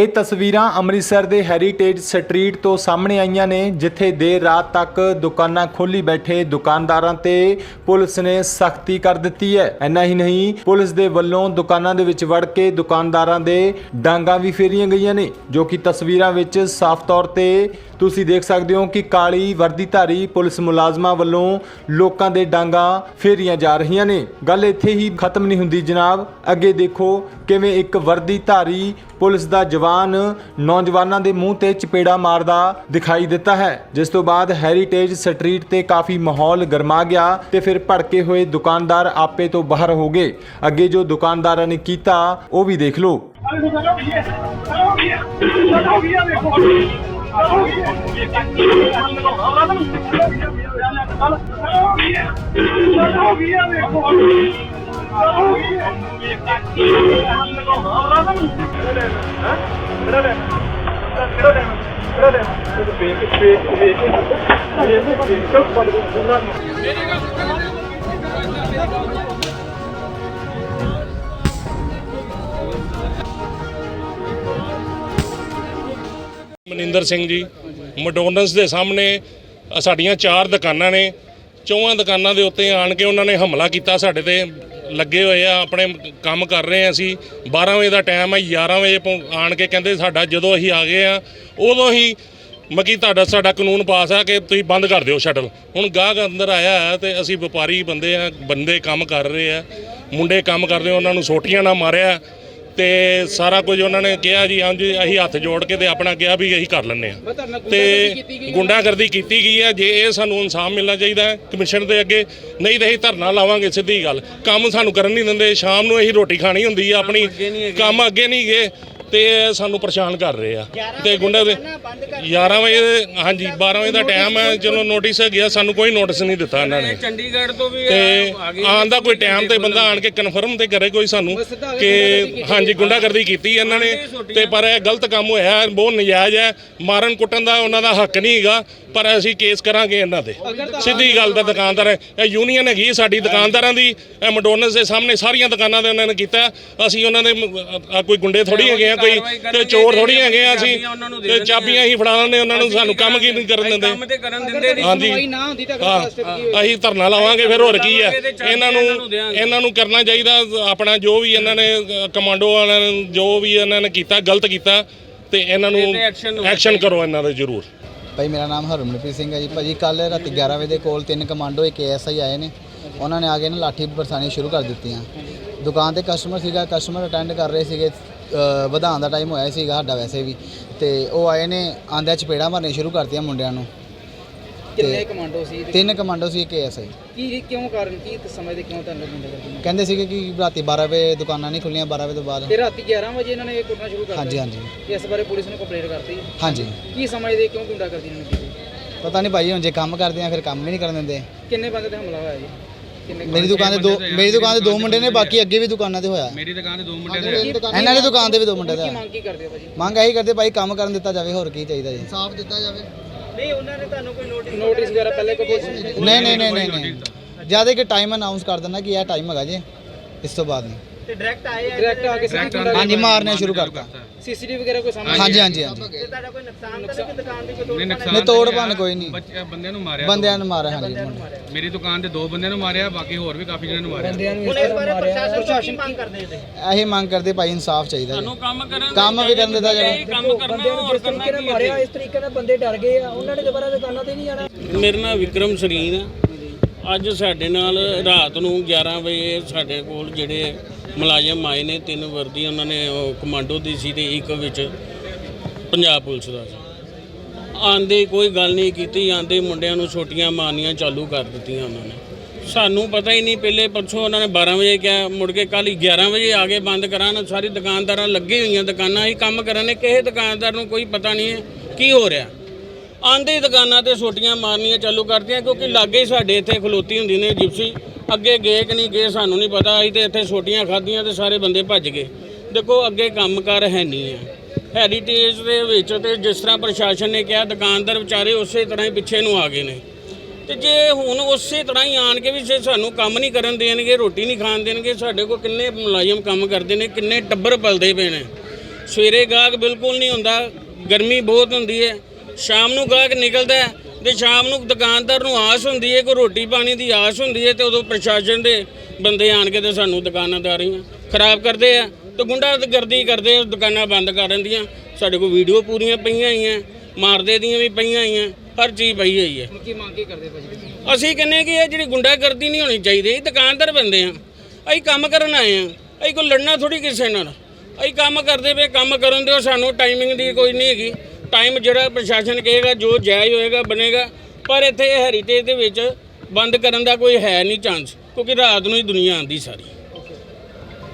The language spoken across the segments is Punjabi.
ਇਹ ਤਸਵੀਰਾਂ ਅੰਮ੍ਰਿਤਸਰ ਦੇ ਹੈਰੀਟੇਜ ਸਟਰੀਟ ਤੋਂ ਸਾਹਮਣੇ ਆਈਆਂ ਨੇ, ਜਿੱਥੇ ਦੇਰ ਰਾਤ ਤੱਕ ਦੁਕਾਨਾਂ ਖੋਲੀ ਬੈਠੇ ਦੁਕਾਨਦਾਰਾਂ ਤੇ ਪੁਲਿਸ ਨੇ ਸਖਤੀ ਕਰ ਦਿੱਤੀ ਹੈ। ਇੰਨਾ ਹੀ ਨਹੀਂ, ਪੁਲਿਸ ਦੇ ਵੱਲੋਂ ਦੁਕਾਨਾਂ ਦੇ ਵਿੱਚ ਵੜ ਕੇ ਦੁਕਾਨਦਾਰਾਂ ਦੇ ਡਾਂਗਾ ਵੀ ਫੇਰੀਆਂ ਗਈਆਂ ਨੇ, ਜੋ ਕਿ ਤਸਵੀਰਾਂ ਵਿੱਚ ਸਾਫ਼ ਤੌਰ ਤੇ ਤੁਸੀਂ ਦੇਖ ਸਕਦੇ ਹੋ ਕਿ ਕਾਲੀ ਵਰਦੀਧਾਰੀ ਪੁਲਿਸ ਮੁਲਾਜ਼ਮਾਂ ਵੱਲੋਂ ਲੋਕਾਂ ਦੇ ਡਾਂਗਾ ਫੇਰੀਆਂ ਜਾ ਰਹੀਆਂ ਨੇ। ਗੱਲ ਇੱਥੇ ਹੀ ਖਤਮ ਨਹੀਂ ਹੁੰਦੀ ਜਨਾਬ। ਅੱਗੇ ਦੇਖੋ ਕਿਵੇਂ ਇੱਕ ਵਰਦੀਧਾਰੀ ਪੁਲਿਸ ਦਾ ਜਵਾਨ ਨੌਜਵਾਨਾਂ ਦੇ ਮੂੰਹ ਤੇ ਚਪੇੜਾ ਮਾਰਦਾ ਦਿਖਾਈ ਦਿੱਤਾ ਹੈ। ਜਿਸ ਤੋਂ ਬਾਅਦ ਹੈਰੀਟੇਜ ਸਟਰੀਟ ਤੇ ਕਾਫੀ ਮਾਹੌਲ ਗਰਮਾ ਗਿਆ ਤੇ ਫਿਰ ਭੜਕੇ ਹੋਏ ਦੁਕਾਨਦਾਰ ਆਪੇ ਤੋਂ ਬਾਹਰ ਹੋ ਗਏ। ਅੱਗੇ ਜੋ ਦੁਕਾਨਦਾਰਾਂ ਨੇ ਕੀਤਾ, ਉਹ ਵੀ ਦੇਖ ਲਓ। ਮਨਿੰਦਰ ਸਿੰਘ ਜੀ ਮੈਕਡੋਨਲਡਸ ਦੇ ਸਾਹਮਣੇ ਅ, ਸਾਡੀਆਂ ਚਾਰ ਦੁਕਾਨਾਂ ਨੇ। ਚੌਹਾਂ ਦੁਕਾਨਾਂ ਦੇ ਉੱਤੇ ਆਣ ਕੇ ਉਹਨਾਂ ਨੇ ਹਮਲਾ ਕੀਤਾ ਸਾਡੇ ਤੇ। ਲੱਗੇ ਹੋਏ ਆ, ਆਪਣੇ ਕੰਮ ਕਰ ਰਹੇ ਆ ਅਸੀਂ। 12 ਵਜੇ ਦਾ ਟਾਈਮ ਆ 11 ਵਜੇ ਪਹੁੰ- ਆਣ ਕੇ ਕਹਿੰਦੇ ਸਾਡਾ ਜਦੋਂ ਅਸੀਂ ਆ ਗਏ ਆ, ਉਦੋਂ ਹੀ ਮਕੀ ਤੁਹਾਡਾ, ਸਾਡਾ ਕਾਨੂੰਨ ਪਾਸ ਆ ਕਿ ਤੁਸੀਂ ਬੰਦ ਕਰ ਦਿਓ ਸ਼ਟਲ ਹੁਣ ਗਾਹਕ ਅੰਦਰ ਆਇਆ ਹੈ ਤੇ ਅਸੀਂ ਵਪਾਰੀ ਬੰਦੇ ਆ, ਬੰਦੇ ਕੰਮ ਕਰ ਰਹੇ ਆ, ਮੁੰਡੇ ਕੰਮ ਕਰਦੇ ਉਹਨਾਂ ਨੂੰ ਸੋਟੀਆਂ ਨਾਲ ਮਾਰਿਆ। ਤੇ ਸਾਰਾ ਕੁਝ ਉਹਨਾਂ ਨੇ ਕਿਹਾ ਜੀ ਹਾਂਜੀ ਅਸੀਂ ਹੱਥ ਜੋੜ ਕੇ ਤੇ ਆਪਣਾ ਕਿਹਾ ਵੀ ਅਸੀਂ ਕਰ ਲੈਂਦੇ ਆ ਤੇ ਗੁੰਡਾਗਰਦੀ ਕੀਤੀ ਗਈ ਹੈ। ਜੇ ਇਹ ਸਾਨੂੰ ਇਨਸਾਫ ਮਿਲਣਾ ਚਾਹੀਦਾ ਹੈ ਕਮਿਸ਼ਨ ਦੇ ਅੱਗੇ ਨਹੀਂ ਤੇ ਅਸੀਂ ਧਰਨਾ ਲਾਵਾਂਗੇ ਸਿੱਧੀ ਗੱਲ। ਕੰਮ ਸਾਨੂੰ ਕਰਨ ਨਹੀਂ ਦਿੰਦੇ ਸ਼ਾਮ ਨੂੰ ਅਸੀਂ ਰੋਟੀ ਖਾਣੀ ਹੁੰਦੀ ਆ ਆਪਣੀ ਕੰਮ ਅੱਗੇ ਨਹੀਂ ਗਏ ਤੇ ਇਹ ਸਾਨੂੰ ਪਰੇਸ਼ਾਨ ਕਰ ਰਹੇ ਆ। ਤੇ ਗੁੰਡਾ ਦੇ 11 ਵਜੇ ਹਾਂਜੀ 12 ਵਜੇ ਦਾ ਟਾਈਮ ਹੈ ਚਲੋ ਨੋਟਿਸ ਗਿਆ ਸਾਨੂੰ ਕੋਈ ਨੋਟਿਸ ਨਹੀਂ ਦਿੱਤਾ ਇਹਨਾਂ ਨੇ। ਚੰਡੀਗੜ੍ਹ ਤੋਂ ਵੀ ਤੇ ਆਉਣ ਦਾ ਕੋਈ ਟਾਈਮ ਤੇ ਬੰਦਾ ਆਣ ਕੇ ਕਨਫਰਮ ਤੇ ਕਰੇ ਕੋਈ ਸਾਨੂੰ ਕਿ ਹਾਂਜੀ ਗੁੰਡਾਗਰਦੀ ਕੀਤੀ ਇਹਨਾਂ ਨੇ। ਤੇ ਪਰ ਇਹ ਗਲਤ ਕੰਮ ਹੋਇਆ ਬਹੁਤ ਨਜਾਇਜ਼ ਹੈ। ਮਾਰਨ ਕੁੱਟਣ ਦਾ ਉਹਨਾਂ ਦਾ ਹੱਕ ਨਹੀਂ ਹੈਗਾ ਪਰ ਅਸੀਂ ਕੇਸ ਕਰਾਂਗੇ ਇਹਨਾਂ ਤੇ। ਸਿੱਧੀ ਗੱਲ ਤਾਂ ਦੁਕਾਨਦਾਰ ਇਹ ਯੂਨੀਅਨ ਹੈਗੀ ਸਾਡੀ ਦੁਕਾਨਦਾਰਾਂ ਦੀ ਇਹ ਮੈਕਡੋਨਲਡਸ ਦੇ ਸਾਹਮਣੇ ਸਾਰੀਆਂ ਦੁਕਾਨਾਂ ਦੇ ਉਹਨਾਂ ਨੇ ਕੀਤਾ। ਅਸੀਂ ਉਹਨਾਂ ਦੇ ਕੋਈ ਗੁੰਡੇ ਥੋੜੀ ਹੈਗੇ ਆ ਕੋਈ ਤੇ ਚੋਰ ਥੋੜੀ ਹੈਗੇ ਆ ਅਸੀਂ। ਤੇ ਚਾਬੀਆਂ ਹੀ ਫੜਾ ਦਿੰਦੇ ਉਹਨਾਂ ਨੂੰ ਸਾਨੂੰ ਕੰਮ ਕੀ ਨਹੀਂ ਕਰਨ ਦਿੰਦੇ। ਕੰਮ ਤੇ ਕਰਨ ਦਿੰਦੇ ਨਹੀਂ ਹਾਂਜੀ। ਨਾ ਹੁੰਦੀ ਤਾਂ ਹਾਂ। ਅਸੀਂ ਧਰਨਾ ਲਾਵਾਂਗੇ ਫਿਰ ਹੋਰ ਕੀ ਹੈ? ਇਹਨਾਂ ਨੂੰ ਇਹਨਾਂ ਨੂੰ ਕਰਨਾ ਚਾਹੀਦਾ ਆਪਣਾ ਜੋ ਵੀ ਇਹਨਾਂ ਨੇ ਕਮਾਂਡੋ ਵਾਲਿਆਂ ਨੇ ਜੋ ਵੀ ਇਹਨਾਂ ਨੇ ਕੀਤਾ ਗਲਤ ਕੀਤਾ ਤੇ ਇਹਨਾਂ ਨੂੰ ਐਕਸ਼ਨ ਕਰੋ ਇਹਨਾਂ ਦੇ ਜ਼ਰੂਰ। ਭਾਈ ਮੇਰਾ ਨਾਮ ਹਰਮਨਪ੍ਰੀਤ ਸਿੰਘ ਹੈ ਜੀ। ਭਾਜੀ ਕੱਲ ਰਾਤੀ 11 ਵਜੇ ਦੇ ਕੋਲ ਤਿੰਨ ਕਮਾਂਡੋ ਇੱਕ ਐਸਆਈ ਆਏ ਨੇ। ਉਹਨਾਂ ਨੇ ਆ ਕੇ ਨਾ ਲਾਠੀ ਬਰਸਾਣੀ ਸ਼ੁਰੂ ਕਰ ਦਿੱਤੀਆਂ। ਦੁਕਾਨ ਤੇ ਕਸਟਮਰ ਸੀਗਾ ਕਸਟਮਰ ਅਟੈਂਡ ਕਰ ਰਹੇ ਸੀਗੇ। ਵਧਾਉਣ ਦਾ ਟਾਈਮ ਹੋਇਆ ਸੀਗਾ ਸਾਡਾ ਵੈਸੇ ਵੀ। ਤੇ ਉਹ ਆਏ ਨੇ ਆਂਦਿਆਂ ਚਪੇੜਾ ਮਾਰਨੇ ਸ਼ੁਰੂ ਕਰਤੀਆਂ ਮੁੰਡਿਆਂ ਨੂੰ। ਕਿੰਨੇ ਕਮਾਂਡੋ ਸੀ ਤਿੰਨ ਕਮਾਂਡੋ ਸੀ ਇੱਕ ਐਸਆਈ ਕੀ ਕਿਉਂ ਕਾਰਨ ਕੀ ਸਮਝਦੇ ਕਿਉਂ ਤੁਹਾਨੂੰ ਗੁੰਡੇ ਕਰਦੇ ਨੇ ਕਹਿੰਦੇ ਸੀਗੇ ਕਿ ਰਾਤੀ 12 ਵਜੇ ਦੁਕਾਨਾਂ ਨਹੀਂ ਖੁੱਲੀਆਂ 12 ਵਜੇ ਤੋਂ ਬਾਅਦ। ਤੇ ਰਾਤੀ 11 ਵਜੇ ਇਹਨਾਂ ਨੇ ਇਹ ਕੁੱਟਣਾ ਸ਼ੁਰੂ ਕਰ ਹਾਂਜੀ ਦਿੱਤਾ ਹਾਂਜੀ ਇਸ ਬਾਰੇ ਪੁਲਿਸ ਨੂੰ ਕੰਪਲੇਂਟ ਕਰਤੀ? ਹਾਂਜੀ। ਕੀ ਸਮਝਦੇ ਕਿਉਂ ਗੁੰਡਾ ਕਰਦੀ ਇਹਨਾਂ ਨੂੰ ਪਤਾ ਨਹੀਂ ਭਾਈ ਹੁਣ ਜੇ ਕੰਮ ਕਰਦੇ ਆ ਫਿਰ ਕੰਮ ਵੀ ਨਹੀਂ ਕਰਨ ਦਿੰਦੇ। ਕਿੰਨੇ ਬੰਦੇ ਤੇ ਹਮਲਾ ਹੋਇਆ ਜੀ? ਮੇਰੀ ਦੁਕਾਨ ਤੇ ਦੋ ਮੇਰੀ ਦੁਕਾਨ ਤੇ ਦੋ ਮੁੰਡੇ ਨੇ ਬਾਕੀ ਅੱਗੇ ਵੀ ਦੁਕਾਨਾਂ ਤੇ ਹੋਇਆ। ਮੇਰੀ ਦੁਕਾਨ ਤੇ ਦੋ ਮੁੰਡੇ ਇਹਨਾਂ ਦੀ ਦੁਕਾਨ ਤੇ ਵੀ ਦੋ ਮੁੰਡੇ ਦਾ ਮੰਗ ਕੀ ਕਰਦੇ ਹੋ ਭਾਜੀ? ਮੰਗ ਇਹੀ ਕਰਦੇ ਭਾਈ ਕੰਮ ਕਰਨ ਦਿੱਤਾ ਜਾਵੇ ਹੋਰ ਕੀ ਚਾਹੀਦਾ ਜੀ? ਨਹੀਂ ਉਹਨਾਂ ਨੇ ਤੁਹਾਨੂੰ ਕੋਈ ਨੋਟਿਸ ਨੋਟਿਸ ਵਗੈਰਾ ਪਹਿਲੇ ਕੋਈ ਨਹੀਂ ਨਹੀਂ ਨਹੀਂ ਨਹੀਂ ਨਹੀਂ ਜ਼ਿਆਦਾ ਕਿ ਟਾਈਮ ਅਨਾਉਂਸ ਕਰ ਦਿੰਦਾ ਕਿ ਇਹ ਟਾਈਮ ਹੈਗਾ ਜੀ ਇਸ ਤੋਂ ਬਾਅਦ ਨਹੀਂ। ਤੇ ਡਾਇਰੈਕਟ ਆਏ ਡਾਇਰੈਕਟ ਆ ਕੇ ਹਾਂਜੀ ਮਾਰਨੇ ਸ਼ੁਰੂ ਕਰਤਾ। ਸੀਸੀਟੀਵੀ ਵਗੈਰਾ ਕੋਈ ਸਾਹਮਣੇ ਹਾਂਜੀ ਹਾਂਜੀ ਹਾਂਜੀ। ਤੁਹਾਡਾ ਕੋਈ ਨੁਕਸਾਨ ਤਾਂ ਨਹੀਂ ਦੁਕਾਨ ਦੀ ਕੋਈ ਨਹੀਂ ਤੋੜ ਭੰਨ ਕੋਈ ਨਹੀਂ। ਬੰਦਿਆਂ ਨੂੰ ਮਾਰਿਆ ਬੰਦਿਆਂ ਨੂੰ ਮਾਰਿਆ ਹਾਂਜੀ। ਮੇਰੀ ਦੁਕਾਨ ਤੇ ਦੋ ਬੰਦਿਆਂ ਨੂੰ ਮਾਰਿਆ ਬਾਕੀ ਹੋਰ ਵੀ ਕਾਫੀ ਜਣਿਆਂ ਨੂੰ ਮਾਰਿਆ। ਹੁਣ ਇਸ ਬਾਰੇ ਪ੍ਰਸ਼ਾਸਨ ਕੀ ਕਰਦੇ ਨੇ ਇਹੀ ਮੰਗ ਕਰਦੇ ਭਾਈ ਇਨਸਾਫ ਚਾਹੀਦਾ ਜੀ। ਕੰਮ ਕਰਨ ਕੰਮ ਵੀ ਕਰਨ ਦਿੱਤਾ ਜਾਵੇ ਕੰਮ ਕਰਨਾ ਹੋਰ ਕਰਨਾ ਕੀ ਮਾਰਿਆ ਇਸ ਤਰੀਕੇ ਨਾਲ ਬੰਦੇ ਡਰ ਗਏ ਆ। ਉਹਨਾਂ ਨੇ ਦੁਬਾਰਾ ਦੁਕਾਨਾਂ ਤੇ ਨਹੀਂ ਜਾਣਾ। ਮੇਰਾ ਨਾਮ ਵਿਕਰਮ ਸਰੀਨ ਹੈ ਅੱਜ ਸਾਡੇ ਨਾਲ ਰਾਤ ਨੂੰ 11 ਵਜੇ ਸਾਡੇ ਕੋਲ ਜਿਹੜੇ ਮੁਲਾਜ਼ਮ ਆਏ ਨੇ, ਤਿੰਨ ਵਰਦੀ ਉਹਨਾਂ ਨੇ ਉਹ ਕਮਾਂਡੋ ਦੀ ਸੀ ਤੇ ਇੱਕ ਵਿੱਚ ਪੰਜਾਬ ਪੁਲਿਸ ਦਾ ਸੀ। ਆਂਦੇ ਕੋਈ ਗੱਲ ਨਹੀਂ ਕੀਤੀ, ਆਂਦੇ ਮੁੰਡਿਆਂ ਨੂੰ ਛੋਟੀਆਂ ਮਾਰਨੀਆਂ ਚਾਲੂ ਕਰ ਦਿੱਤੀਆਂ ਉਹਨਾਂ ਨੇ। ਸਾਨੂੰ ਪਤਾ ਹੀ ਨਹੀਂ, ਪਹਿਲੇ ਪਰਸੋਂ ਉਹਨਾਂ ਨੇ 12 ਵਜੇ ਕਿਹਾ, ਮੁੜ ਕੇ ਕੱਲ 11 ਵਜੇ ਆ ਕੇ ਬੰਦ ਕਰਾਉਣ, ਸਾਰੀ ਦੁਕਾਨਦਾਰਾਂ ਲੱਗੀ ਹੋਈਆਂ ਦੁਕਾਨਾਂ ਹੀ ਕੰਮ ਕਰਨ ਨੇ ਕਿਸੇ ਦੁਕਾਨਦਾਰ ਨੂੰ ਕੋਈ ਪਤਾ ਨਹੀਂ ਹੈ ਕੀ ਹੋ ਰਿਹਾ। ਆਂਦੇ ਹੀ ਦੁਕਾਨਾਂ ਤੇ ਛੋਟੀਆਂ ਮਾਰਨੀਆਂ ਚਾਲੂ ਕਰਦੀਆਂ ਕਿਉਂਕਿ ਲਾਗੇ ਹੀ ਸਾਡੇ ਇੱਥੇ ਖਲੋਤੀ ਹੁੰਦੀ ਨੇ ਜਿਪਸੀ। ਅੱਗੇ ਗਏ ਕਿ ਨਹੀਂ ਗਏ ਸਾਨੂੰ ਨਹੀਂ ਪਤਾ। ਅਸੀਂ ਤੇ ਇੱਥੇ ਛੋਟੀਆਂ ਖਾਧੀਆਂ ਤੇ ਸਾਰੇ ਬੰਦੇ ਭੱਜ ਗਏ। ਦੇਖੋ, ਅੱਗੇ ਕੰਮ ਕੰਮਕਾਰ ਹੈ ਨਹੀਂ ਹੈ ਹੈਰੀਟੇਜ ਦੇ ਵਿੱਚ ਤੇ ਜਿਸ ਤਰ੍ਹਾਂ ਪ੍ਰਸ਼ਾਸਨ ਨੇ ਕਿਹਾ, ਦੁਕਾਨਦਾਰ ਵਿਚਾਰੇ ਉਸੇ ਤਰ੍ਹਾਂ ਹੀ ਪਿੱਛੇ ਨੂੰ ਆ ਗਏ ਨੇ। ਤੇ ਜੇ ਹੁਣ ਉਸੇ ਤਰ੍ਹਾਂ ਹੀ ਆਣ ਕੇ ਵੀ ਜੇ ਸਾਨੂੰ ਕੰਮ ਨਹੀਂ ਕਰਨ ਦੇਣਗੇ, ਰੋਟੀ ਨਹੀਂ ਖਾਣ ਦੇਣਗੇ, ਸਾਡੇ ਕੋਲ ਕਿੰਨੇ ਮੁਲਾਜ਼ਮ ਕੰਮ ਕਰਦੇ ਨੇ, ਕਿੰਨੇ ਟੱਬਰ ਪਲਦੇ ਪਏ ਨੇ। ਸਵੇਰੇ ਗਾਹਕ ਬਿਲਕੁਲ ਨਹੀਂ ਹੁੰਦਾ, ਗਰਮੀ ਬਹੁਤ ਹੁੰਦੀ ਹੈ। ਸ਼ਾਮ ਨੂੰ ਗਾਹਕ ਨਿਕਲਦਾ ਹੈ ਤੇ ਸ਼ਾਮ ਨੂੰ ਦੁਕਾਨਦਾਰ ਨੂੰ ਆਸ ਹੁੰਦੀ ਹੈ ਕੋਈ ਰੋਟੀ ਪਾਣੀ ਦੀ ਆਸ ਹੁੰਦੀ ਹੈ ਤੇ ਉਦੋਂ ਪ੍ਰਸ਼ਾਸਨ ਦੇ ਬੰਦੇ ਆਣ ਕੇ ਤੇ ਸਾਨੂੰ ਦੁਕਾਨਾਂਦਾਰੀਆਂ ਖਰਾਬ ਕਰਦੇ ਆ ਤੇ ਗੁੰਡਾਗਰਦੀ ਕਰਦੇ ਆ ਦੁਕਾਨਾਂ ਬੰਦ ਕਰ ਦਿੰਦੀਆਂ। ਸਾਡੇ ਕੋਲ ਵੀਡੀਓ ਪੂਰੀਆਂ ਪਈਆਂ ਹੋਈਆਂ ਮਾਰਦੇ ਦੀਆਂ ਵੀ ਪਈਆਂ ਹੋਈਆਂ ਹਰ ਚੀਜ਼ ਪਈ ਹੋਈ ਹੈ। ਕੀ ਮੰਗ ਕੀ ਕਰਦੇ ਭਾਜੀ? ਅਸੀਂ ਕਹਿੰਨੇ ਕਿ ਇਹ ਜਿਹੜੀ ਗੁੰਡਾਗਰਦੀ ਨਹੀਂ ਹੋਣੀ ਚਾਹੀਦੀ ਇਹ ਦੁਕਾਨਦਾਰ ਬੰਦੇ ਆ ਅਸੀਂ ਕੰਮ ਕਰਨ ਆਏ ਆ ਅਸੀਂ ਕੋਈ ਲੜਨਾ ਥੋੜੀ ਕਿਸੇ ਨਾਲ। ਅਸੀਂ ਕੰਮ ਕਰਦੇ ਪਏ ਕੰਮ ਕਰਨ ਦਿਓ ਸਾਨੂੰ ਟਾਈਮਿੰਗ ਦੀ ਕੋਈ ਨਹੀਂ ਹੈਗੀ। ਟਾਈਮ ਜਿਹੜਾ ਪ੍ਰਸ਼ਾਸਨ ਕਹੇਗਾ, ਜੋ ਜਾਇਜ਼ ਹੋਏਗਾ, ਬਣੇਗਾ। ਪਰ ਇੱਥੇ ਹੈਰੀਟੇਜ ਦੇ ਵਿੱਚ ਬੰਦ ਕਰਨ ਦਾ ਕੋਈ ਹੈ ਨਹੀਂ ਚਾਂਸ ਕਿਉਂਕਿ ਰਾਤ ਨੂੰ ਹੀ ਦੁਨੀਆ ਆਂਦੀ ਸਾਰੀ।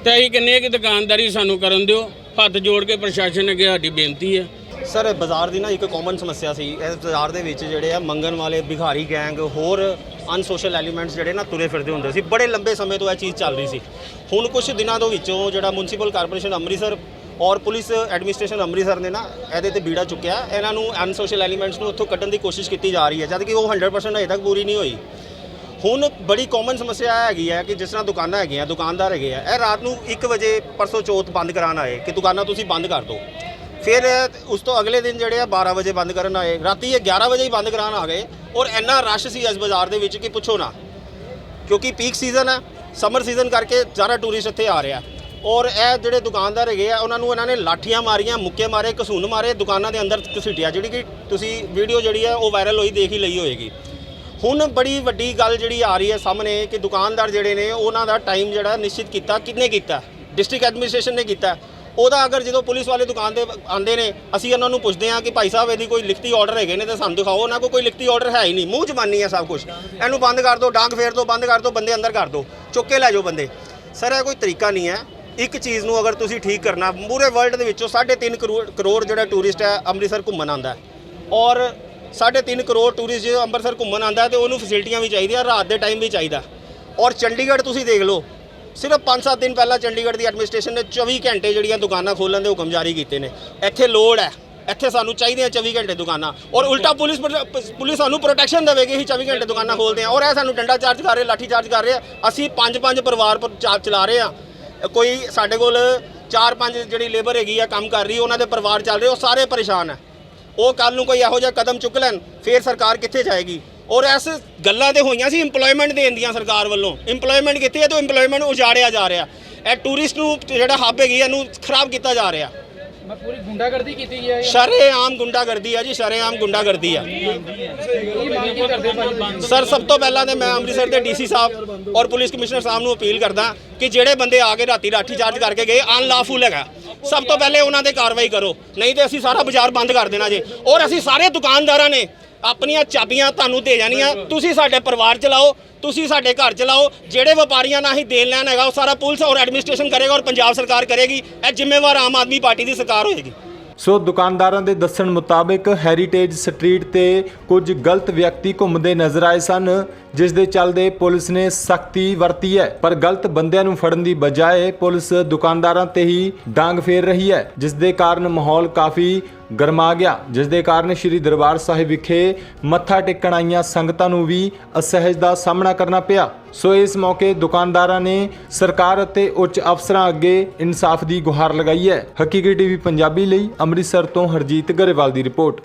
ਤਾਂ ਅਸੀਂ ਕਹਿੰਨੇ ਆ ਕਿ ਦੁਕਾਨਦਾਰੀ ਸਾਨੂੰ ਕਰਨ ਦਿਓ, ਹੱਥ ਜੋੜ ਕੇ ਪ੍ਰਸ਼ਾਸਨ ਅੱਗੇ ਸਾਡੀ ਬੇਨਤੀ ਹੈ। ਸਰ, ਬਾਜ਼ਾਰ ਦੀ ਨਾ ਇੱਕ ਕਾਮਨ ਸਮੱਸਿਆ ਸੀ। ਇਸ ਬਾਜ਼ਾਰ ਦੇ ਵਿੱਚ ਜਿਹੜੇ ਆ ਮੰਗਣ ਵਾਲੇ ਭਿਖਾਰੀ ਗੈਂਗ ਹੋਰ ਅਨਸੋਸ਼ਲ ਐਲੀਮੈਂਟਸ ਜਿਹੜੇ ਨਾ ਤੁਰੇ ਫਿਰਦੇ ਹੁੰਦੇ ਸੀ। ਬੜੇ ਲੰਬੇ ਸਮੇਂ ਤੋਂ ਇਹ ਚੀਜ਼ ਚੱਲ ਰਹੀ ਸੀ। ਹੁਣ ਕੁਝ ਦਿਨਾਂ ਤੋਂ ਵਿੱਚੋਂ ਜਿਹੜਾ ਮਿਊਨਿਸਪਲ ਕਾਰਪੋਰੇਸ਼ਨ ਅੰਮ੍ਰਿਤਸਰ ਔਰ ਪੁਲਿਸ ਐਡਮਿਨਿਸਟ੍ਰੇਸ਼ਨ ਅੰਮ੍ਰਿਤਸਰ ਨੇ ਨਾ ਇਹਦੇ ਤੇ ਬੀੜਾ ਚੁੱਕਿਆ। ਇਹਨਾਂ ਨੂੰ ਅਨਸੋਸ਼ਲ ਐਲੀਮੈਂਟਸ ਨੂੰ ਉੱਥੋਂ ਕੱਢਣ ਦੀ ਕੋਸ਼ਿਸ਼ ਕੀਤੀ ਜਾ ਰਹੀ ਹੈ, ਜਦ ਕਿ ਉਹ 100% ਅਜੇ ਤੱਕ ਪੂਰੀ ਨਹੀਂ ਹੋਈ। ਹੁਣ ਬੜੀ ਕਾਮਨ ਸਮੱਸਿਆ ਇਹ ਹੈਗੀ ਹੈ ਕਿ ਜਿਸ ਤਰ੍ਹਾਂ ਦੁਕਾਨਾਂ ਹੈਗੀਆਂ, ਦੁਕਾਨਦਾਰ ਹੈਗੇ ਆ, ਇਹ ਰਾਤ ਨੂੰ 1 ਵਜੇ ਪਰਸੋਂ ਚੌਥ ਬੰਦ ਕਰਾਉਣ ਆਏ ਕਿ ਦੁਕਾਨਾਂ ਤੁਸੀਂ ਬੰਦ ਕਰ ਦਿਓ। ਫਿਰ ਉਸ ਤੋਂ ਅਗਲੇ ਦਿਨ ਜਿਹੜੇ ਆ 12 ਵਜੇ ਬੰਦ ਕਰਨ ਆਏ। ਰਾਤੀ ਇਹ 11 ਵਜੇ ਹੀ ਬੰਦ ਕਰਾਉਣ ਆ ਗਏ ਔਰ ਇੰਨਾ ਰਸ਼ ਸੀ ਇਸ ਬਾਜ਼ਾਰ ਦੇ ਵਿੱਚ ਕਿ ਪੁੱਛੋ ਨਾ, ਕਿਉਂਕਿ ਪੀਕ ਸੀਜ਼ਨ ਹੈ ਸਮਰ ਸੀਜ਼ਨ ਕਰਕੇ ਜ਼ਿਆਦਾ ਟੂਰਿਸਟ ਇੱਥੇ ਆ ਰਿਹਾ ਔਰ ਇਹ ਜਿਹੜੇ ਦੁਕਾਨਦਾਰ ਹੈਗੇ ਆ, ਉਹਨਾਂ ਨੂੰ ਇਹਨਾਂ ਨੇ ਲਾਠੀਆਂ ਮਾਰੀਆਂ, ਮੁੱਕੇ ਮਾਰੇ ਕਸੂਨ ਮਾਰੇ, ਦੁਕਾਨਾਂ ਦੇ ਅੰਦਰ ਘਸੀਟਿਆ, ਜਿਹੜੀ ਕਿ ਤੁਸੀਂ ਵੀਡੀਓ ਜਿਹੜੀ ਹੈ ਉਹ ਵਾਇਰਲ ਹੋਈ, ਦੇਖ ਹੀ ਲਈ ਹੋਏਗੀ। ਹੁਣ ਬੜੀ ਵੱਡੀ ਗੱਲ ਜਿਹੜੀ ਆ ਰਹੀ ਹੈ ਸਾਹਮਣੇ, ਕਿ ਦੁਕਾਨਦਾਰ ਜਿਹੜੇ ਨੇ, ਉਹਨਾਂ ਦਾ ਟਾਈਮ ਜਿਹੜਾ ਨਿਸ਼ਚਿਤ ਕੀਤਾ, ਕਿੰਨੇ ਕੀਤਾ? ਡਿਸਟ੍ਰਿਕਟ ਐਡਮਿਨਿਸਟ੍ਰੇਸ਼ਨ ਨੇ ਕੀਤਾ। ਉਹਦਾ ਅਗਰ ਜਦੋਂ ਪੁਲਿਸ ਵਾਲੇ ਦੁਕਾਨ ਤੇ ਆਂਦੇ ਨੇ, ਅਸੀਂ ਉਹਨਾਂ ਨੂੰ ਪੁੱਛਦੇ ਹਾਂ ਕਿ ਭਾਈ ਸਾਹਿਬ, ਇਹਦੀ ਕੋਈ ਲਿਖਤੀ ਆਰਡਰ ਹੈਗੇ ਨੇ, ਤਾਂ ਸਾਨੂੰ ਦਿਖਾਓ। ਉਹਨਾਂ ਕੋਲ ਕੋਈ ਲਿਖਤੀ ਆਰਡਰ ਹੈ ਹੀ ਨਹੀਂ। ਮੂੰਹ ਜ਼ਬਾਨੀ ਹੈ ਸਭ ਕੁਝ ਇਹਨੂੰ ਬੰਦ ਕਰ ਦਿਓ, ਡਾਂਗ ਫੇਰ ਦਿਓ, ਬੰਦ ਕਰ ਦਿਓ, ਬੰਦੇ ਅੰਦਰ ਕਰ ਦਿਓ। ਚੁੱਕ ਕੇ ਲੈ ਜਾਓ ਬੰਦੇ। ਸਰ, ਇਹ ਕੋਈ ਤਰੀਕਾ ਨਹੀਂ ਹੈ। ਇੱਕ ਚੀਜ਼ ਨੂੰ ਅਗਰ ਤੁਸੀਂ ਠੀਕ ਕਰਨਾ, ਪੂਰੇ ਵਰਲਡ ਦੇ ਵਿੱਚੋਂ 3.5 ਕਰੋੜ ਕਰੋੜ ਜਿਹੜਾ ਟੂਰਿਸਟ ਹੈ ਅੰਮ੍ਰਿਤਸਰ ਘੁੰਮਣ ਆਂਦਾ ਹੈ। ਔਰ 3.5 ਕਰੋੜ ਟੂਰਿਸਟ ਜੇ ਅੰਮ੍ਰਿਤਸਰ ਘੁੰਮਣ ਆਂਦਾ ਹੈ ਤੇ ਉਹਨੂੰ ਫੈਸਿਲਿਟੀਆਂ ਵੀ ਚਾਹੀਦੀਆਂ, ਰਾਤ ਦੇ ਟਾਈਮ ਵੀ ਚਾਹੀਦਾ। ਔਰ ਚੰਡੀਗੜ੍ਹ ਤੁਸੀਂ ਦੇਖ ਲਓ, ਸਿਰਫ 5-7 ਦਿਨ ਪਹਿਲਾਂ ਚੰਡੀਗੜ੍ਹ ਦੀ ਐਡਮਿਨਿਸਟ੍ਰੇਸ਼ਨ ਨੇ 24 ਘੰਟੇ ਜਿਹੜੀਆਂ ਦੁਕਾਨਾਂ ਖੋਲ੍ਹਣ ਦੇ ਹੁਕਮ ਜਾਰੀ ਕੀਤੇ ਨੇ। ਇੱਥੇ ਲੋੜ ਹੈ, ਇੱਥੇ ਸਾਨੂੰ ਚਾਹੀਦੀਆਂ 24 ਘੰਟੇ ਦੁਕਾਨਾਂ। ਔਰ ਉਲਟਾ ਪੁਲਿਸ ਪੁਲਿਸ ਸਾਨੂੰ ਪ੍ਰੋਟੈਕਸ਼ਨ ਦੇਵੇਗੀ ਅਸੀਂ 24 ਘੰਟੇ ਦੁਕਾਨਾਂ ਖੋਲਦੇ ਆ ਔਰ ਇਹ ਸਾਨੂੰ ਡੰਡਾ ਚਾਰਜ ਕਰ ਰਹੇ, ਲਾਠੀ ਚਾਰਜ ਕਰ ਰਹੇ। ਆ। ਅਸੀਂ ਪੰਜ ਪੰਜ ਪਰਿਵਾਰ ਪਰ ਚਾ- ਚਲਾ ਰਹੇ ਆ ਕੋਈ ਸਾਡੇ ਕੋਲ ਚਾਰ ਪੰਜ ਜਿਹੜੀ ਲੇਬਰ ਹੈਗੀ ਆ, ਕੰਮ ਕਰ ਰਹੀ, ਉਹਨਾਂ ਦੇ ਪਰਿਵਾਰ ਚੱਲ ਰਹੇ, ਉਹ ਸਾਰੇ ਪਰੇਸ਼ਾਨ ਆ। ਉਹ ਕੱਲ ਨੂੰ ਕੋਈ ਇਹੋ ਜਿਹਾ ਕਦਮ ਚੁੱਕ ਲੈਣ, ਫੇਰ ਸਰਕਾਰ ਕਿੱਥੇ ਜਾਏਗੀ? ਔਰ ਇਸ ਗੱਲਾਂ ਤੇ ਹੋਈਆਂ ਸੀ, EMPLOYMENT ਦੇਣ ਦੀਆਂ ਸਰਕਾਰ ਵੱਲੋਂ। EMPLOYMENT ਕਿੱਥੇ ਹੈ ਤੇ EMPLOYMENT ਉਜਾੜਿਆ ਜਾ ਰਿਹਾ। ਇਹ ਟੂਰਿਸਟ ਨੂੰ ਜਿਹੜਾ ਹੱਬ ਹੈਗੀ ਇਹਨੂੰ ਖਰਾਬ ਕੀਤਾ ਜਾ ਰਿਹਾ। ਮੈਂ ਪੂਰੀ ਗੁੰਡਾਗਰਦੀ ਕੀਤੀ ਗਈ ਹੈ ਸ਼ਰੇਆਮ ਗੁੰਡਾਗਰਦੀ ਆ ਜੀ ਸ਼ਰੇਆਮ ਗੁੰਡਾਗਰਦੀ ਆ। ਕੀ ਮੰਗ ਕੀ ਕਰਦੇ ਭਾਜੀ ਸਰ ਸਭ ਤੋਂ ਪਹਿਲਾਂ ਤੇ ਮੈਂ ਅੰਮ੍ਰਿਤਸਰ ਦੇ ਡੀਸੀ ਸਾਹਿਬ ਔਰ ਪੁਲਿਸ ਕਮਿਸ਼ਨਰ ਸਾਹਿਬ ਨੂੰ ਅਪੀਲ ਕਰਦਾ ਕਿ ਜਿਹੜੇ ਬੰਦੇ ਆ ਕੇ ਰਾਤੀ ਲਾਠੀ ਚਾਰਜ ਕਰਕੇ ਗਏ ਅਨਲਾਫੁਲ ਹੈਗਾ। ਸਭ ਤੋਂ ਪਹਿਲੇ ਉਹਨਾਂ ਤੇ ਕਾਰਵਾਈ ਕਰੋ ਨਹੀਂ ਤੇ ਅਸੀਂ ਸਾਰਾ ਬਾਜ਼ਾਰ ਬੰਦ ਕਰ ਦੇਣਾ ਜੇ। ਔਰ ਅਸੀਂ ਸਾਰੇ ਦੁਕਾਨਦਾਰਾਂ ਨੇ ਆਪਣੀਆਂ ਚਾਬੀਆਂ ਤੁਹਾਨੂੰ ਦੇ ਜਾਣੀਆਂ। ਤੁਸੀਂ ਸਾਡੇ ਪਰਿਵਾਰ ਚਲਾਓ ਤੁਸੀਂ ਸਾਡੇ ਘਰ ਚਲਾਓ। ਜਿਹੜੇ ਵਪਾਰੀਆਂ ਨਾਲ ਹੀ ਦੇਣ ਲੈਣ ਹੈਗਾ ਉਹ ਸਾਰਾ ਪੁਲਿਸ ਔਰ ਐਡਮਿਨਿਸਟ੍ਰੇਸ਼ਨ ਕਰੇਗਾ ਔਰ ਪੰਜਾਬ ਸਰਕਾਰ ਕਰੇਗੀ। ਇਹ ਜ਼ਿੰਮੇਵਾਰ ਆਮ ਆਦਮੀ ਪਾਰਟੀ ਦੀ ਸਰਕਾਰ ਹੋਏਗੀ। ਸੋ ਦੁਕਾਨਦਾਰਾਂ ਦੇ ਦੱਸਣ ਮੁਤਾਬਕ ਹੈਰੀਟੇਜ ਸਟਰੀਟ ਤੇ ਕੁਝ ਗਲਤ ਵਿਅਕਤੀ ਘੁੰਮਦੇ ਨਜ਼ਰ ਆਏ ਸਨ ਜਿਸ ਦੇ ਚੱਲਦੇ ਪੁਲਿਸ ਨੇ ਸਖਤੀ ਵਰਤੀ ਹੈ। ਪਰ ਗਲਤ ਬੰਦਿਆਂ ਨੂੰ ਫੜਨ ਦੀ ਬਜਾਏ ਪੁਲਿਸ ਦੁਕਾਨਦਾਰਾਂ ਤੇ ਹੀ ਡਾਂਗ ਫੇਰ ਰਹੀ ਹੈ ਜਿਸ ਦੇ ਕਾਰਨ ਮਾਹੌਲ ਕਾਫੀ ਗਰਮਾ ਗਿਆ ਜਿਸ ਦੇ ਕਾਰਨ ਸ੍ਰੀ ਦਰਬਾਰ ਸਾਹਿਬ ਵਿਖੇ ਮੱਥਾ ਟੇਕਣ ਆਈਆਂ ਸੰਗਤਾਂ ਨੂੰ ਵੀ ਅਸਹਿਜ ਦਾ ਸਾਹਮਣਾ ਕਰਨਾ ਪਿਆ। ਸੋ ਇਸ ਮੌਕੇ ਦੁਕਾਨਦਾਰਾਂ ਨੇ ਸਰਕਾਰ ਅਤੇ ਉੱਚ ਅਫਸਰਾਂ ਅੱਗੇ ਇਨਸਾਫ ਦੀ ਗੁਹਾਰ ਲਗਾਈ ਹੈ। ਹਕੀਕੀ ਟੀਵੀ ਪੰਜਾਬੀ ਲਈ ਅੰਮ੍ਰਿਤਸਰ ਤੋਂ ਹਰਜੀਤ ਗਰੇਵਾਲ ਦੀ ਰਿਪੋਰਟ।